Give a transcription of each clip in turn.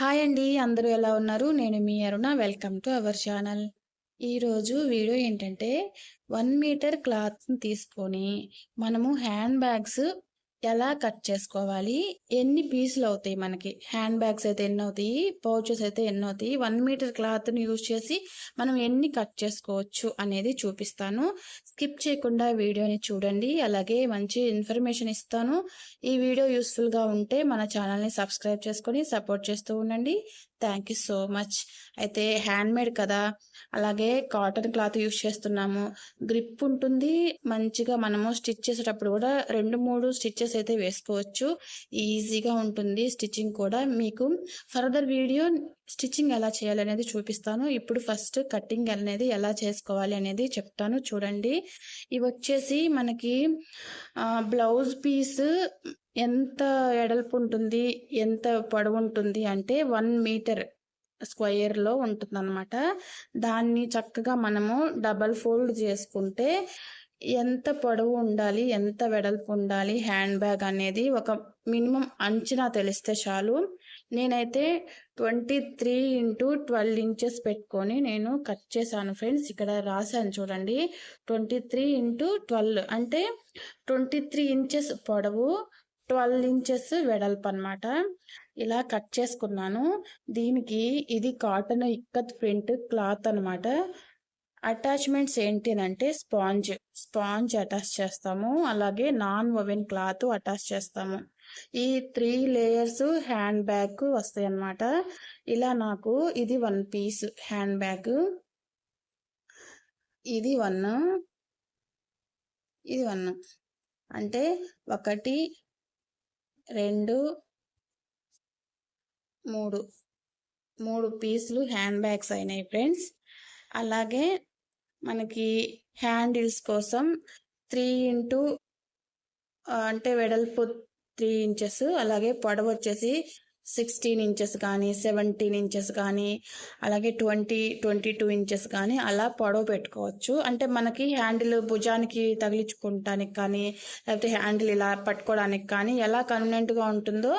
Hi అండి అందరూ ఎలా ఉన్నారు? నేను మీ Aruna. Welcome to our channel ఈరోజు వీడియో ఏంటంటే వన్ మీటర్ క్లాత్ని తీసుకొని మనము హ్యాండ్ బ్యాగ్స్ ఎలా కట్ చేసుకోవాలి? ఎన్ని పీసులు అవుతాయి మనకి? హ్యాండ్ బ్యాగ్స్ అయితే ఎన్ని అవుతాయి? పౌచెస్ అయితే ఎన్ని అవుతాయి? వన్ మీటర్ క్లాత్ని యూజ్ చేసి మనం ఎన్ని కట్ చేసుకోవచ్చు అనేది చూపిస్తాను. స్కిప్ చేయకుండా వీడియోని చూడండి. అలాగే మంచి ఇన్ఫర్మేషన్ ఇస్తాను. ఈ వీడియో యూస్ఫుల్గా ఉంటే మన ఛానల్ని సబ్స్క్రైబ్ చేసుకొని సపోర్ట్ చేస్తూ ఉండండి. Thank you so much. అయితే హ్యాండ్మేడ్ కదా? అలాగే కాటన్ క్లాత్ యూజ్ చేస్తున్నాము. గ్రిప్ ఉంటుంది. మంచిగా మనము స్టిచ్ చేసేటప్పుడు కూడా రెండు మూడు స్టిచ్చెస్ అయితే వేసుకోవచ్చు. ఈజీగా ఉంటుంది స్టిచ్చింగ్ కూడా. మీకు ఫర్దర్ వీడియో స్టిచ్చింగ్ ఎలా చేయాలి అనేది చూపిస్తాను. ఇప్పుడు ఫస్ట్ కటింగ్ అనేది ఎలా చేసుకోవాలి అనేది చెప్తాను. చూడండి. ఇవి వచ్చేసి మనకి బ్లౌజ్ పీస్ ఎంత ఎడల్పు ఉంటుంది ఎంత పొడవు ఉంటుంది అంటే వన్ మీటర్ స్క్వయర్లో ఉంటుందన్నమాట. దాన్ని చక్కగా మనము డబల్ ఫోల్డ్ చేసుకుంటే ఎంత పొడవు ఉండాలి ఎంత వెడల్పు ఉండాలి హ్యాండ్ బ్యాగ్ అనేది ఒక మినిమం అంచనా తెలిస్తే చాలు. నేనైతే twenty three into twelve inches పెట్టుకొని నేను కట్ చేశాను ఫ్రెండ్స్. ఇక్కడ రాశాను చూడండి. ట్వంటీ త్రీ ఇంటూ ట్వెల్వ్ అంటే ట్వంటీ త్రీ ఇంచెస్ పొడవు ట్వెల్వ్ ఇంచెస్ వెడల్పు అనమాట ఇలా కట్ చేసుకున్నాను. దీనికి ఇది కాటన్ ఇక్కత్ ప్రింట్ క్లాత్ అనమాట అటాచ్మెంట్స్ ఏంటి అంటే స్పాంజ్ స్పాంజ్ అటాచ్ చేస్తాము. అలాగే నాన్ ఓవెన్ క్లాత్ అటాచ్ చేస్తాము. ఈ త్రీ లేయర్స్ హ్యాండ్ బ్యాగ్ వస్తాయి అన్నమాట ఇలా నాకు ఇది వన్ పీస్ హ్యాండ్ బ్యాగ్. ఇది వన్ ఇది వన్. అంటే ఒకటి రెండు మూడు. మూడు పీసులు హ్యాండ్ బ్యాగ్స్ అయినాయి ఫ్రెండ్స్. అలాగే మనకి హ్యాండిల్స్ కోసం త్రీ ఇంటూ అంటే వెడల్పు త్రీ ఇంచెస్ అలాగే పొడవు వచ్చేసి సిక్స్టీన్ ఇంచెస్ కానీ సెవెంటీన్ ఇంచెస్ కానీ అలాగే ట్వంటీ ట్వంటీ టూ ఇంచెస్ కానీ అలా పొడవు పెట్టుకోవచ్చు. అంటే మనకి హ్యాండిల్ భుజానికి తగిలించుకుంటానికి కానీ లేకపోతే హ్యాండిల్ ఇలా పట్టుకోవడానికి కానీ ఎలా కన్వీనియంట్గా ఉంటుందో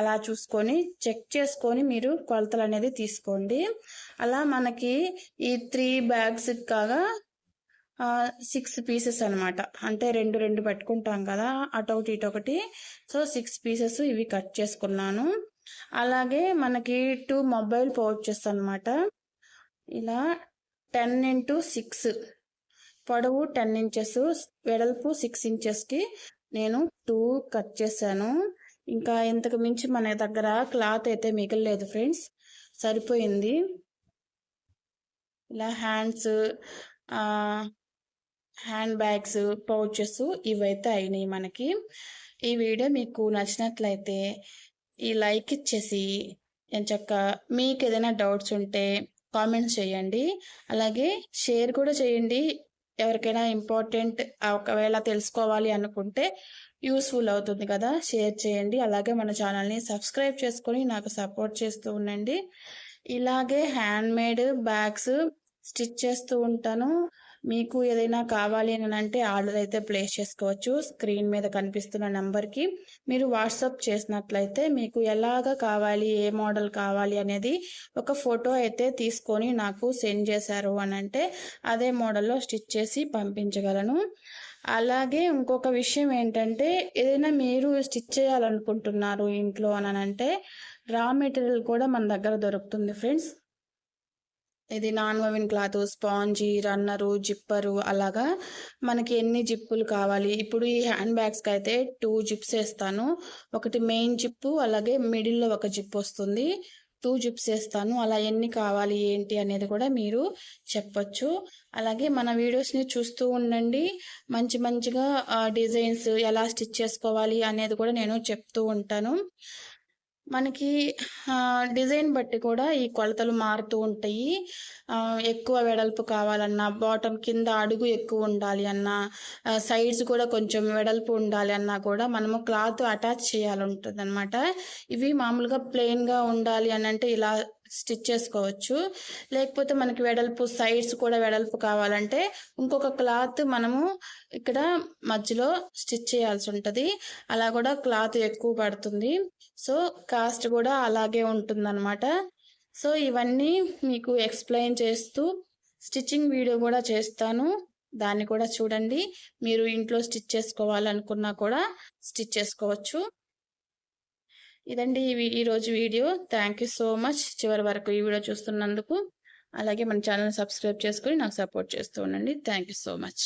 అలా చూసుకొని చెక్ చేసుకొని మీరు కొలతలు అనేది తీసుకోండి. అలా మనకి ఈ త్రీ బ్యాగ్స్ కాగా సిక్స్ పీసెస్ అనమాట అంటే రెండు రెండు పెట్టుకుంటాం కదా అటొకటి ఇటొకటి సో సిక్స్ పీసెస్ ఇవి కట్ చేసుకున్నాను. అలాగే మనకి టూ మొబైల్ పౌచెస్ అనమాట ఇలా టెన్ ఇంటూ సిక్స్. పొడవు టెన్ ఇంచెస్ వెడల్పు సిక్స్ ఇంచెస్కి నేను టూ కట్ చేశాను. ఇంకా ఇంతకు మించి మన దగ్గర క్లాత్ అయితే మిగలలేదు ఫ్రెండ్స్. సరిపోయింది. ఇలా హ్యాండ్స్ హ్యాండ్ బ్యాగ్స్ పౌచెస్ ఇవైతే అయినాయి మనకి. ఈ వీడియో మీకు నచ్చినట్లయితే ఈ లైక్ ఇచ్చేసి చక్క మీకు ఏదైనా డౌట్స్ ఉంటే కామెంట్స్ చేయండి. అలాగే షేర్ కూడా చేయండి. ఎవరికైనా ఇంపార్టెంట్ ఒకవేళ తెలుసుకోవాలి అనుకుంటే యూస్ఫుల్ అవుతుంది కదా. షేర్ చేయండి. అలాగే మన ఛానల్ని సబ్స్క్రైబ్ చేసుకొని నాకు సపోర్ట్ చేస్తూ ఉండండి. ఇలాగే హ్యాండ్మేడ్ బ్యాగ్స్ స్టిచ్ చేస్తూ ఉంటాను. మీకు ఏదైనా కావాలి అని అంటే ఆర్డర్ అయితే ప్లేస్ చేసుకోవచ్చు. స్క్రీన్ మీద కనిపిస్తున్న నెంబర్కి మీరు వాట్సాప్ చేసినట్లయితే మీకు ఎలాగ కావాలి ఏ మోడల్ కావాలి అనేది ఒక ఫోటో అయితే తీసుకొని నాకు సెండ్ చేశారు అని అంటే అదే మోడల్లో స్టిచ్ చేసి పంపించగలను. అలాగే ఇంకొక విషయం ఏంటంటే ఏదైనా మీరు స్టిచ్ చేయాలనుకుంటున్నారు ఇంట్లో అని అంటే రా మెటీరియల్ కూడా మన దగ్గర దొరుకుతుంది ఫ్రెండ్స్. ఇది non woven cloth sponge runner zipper అలాగా మనకి ఎన్ని జిప్పులు కావాలి. ఇప్పుడు ఈ హ్యాండ్ బ్యాగ్స్కి అయితే టూ జిప్స్ వేస్తాను. ఒకటి మెయిన్ జిప్పు అలాగే మిడిల్లో ఒక జిప్ వస్తుంది. టూ జిప్స్ వేస్తాను. అలా ఎన్ని కావాలి ఏంటి అనేది కూడా మీరు చెప్పచ్చు. అలాగే మన వీడియోస్ని చూస్తూ ఉండండి. మంచి మంచిగా డిజైన్స్ ఎలా స్టిచ్ చేసుకోవాలి అనేది కూడా నేను చెప్తూ ఉంటాను. మనకి డిజైన్ బట్టి కూడా ఈ కొలతలు మారుతూ ఉంటాయి. ఎక్కువ వెడల్పు కావాలన్నా బాటమ్ కింద అడుగు ఎక్కువ ఉండాలి అన్నా సైడ్స్ కూడా కొంచెం వెడల్పు ఉండాలి అన్నా కూడా మనము క్లాత్ అటాచ్ చేయాలి ఉంటుంది అనమాట ఇవి మామూలుగా ప్లెయిన్గా ఉండాలి అని అంటే ఇలా స్టిచ్ చేసుకోవచ్చు. లేకపోతే మనకి వెడల్పు సైడ్స్ కూడా వెడల్పు కావాలంటే ఇంకొక క్లాత్ మనము ఇక్కడ మధ్యలో స్టిచ్ చేయాల్సి ఉంటుంది. అలా కూడా క్లాత్ ఎక్కువ పడుతుంది. సో కాస్ట్ కూడా అలాగే ఉంటుందన్నమాట. సో ఇవన్నీ మీకు ఎక్స్ప్లెయిన్ చేస్తూ స్టిచ్చింగ్ వీడియో కూడా చేస్తాను. దాన్ని కూడా చూడండి. మీరు ఇంట్లో స్టిచ్ చేసుకోవాలనుకున్నా కూడా స్టిచ్ చేసుకోవచ్చు. ఇదండి ఈరోజు video. Thank you so much చివరి వరకు ఈ వీడియో చూస్తున్నందుకు అలాగే మన ఛానల్ సబ్స్క్రైబ్ చేసుకొని నాకు సపోర్ట్ చేస్తూ ఉండండి. Thank you so much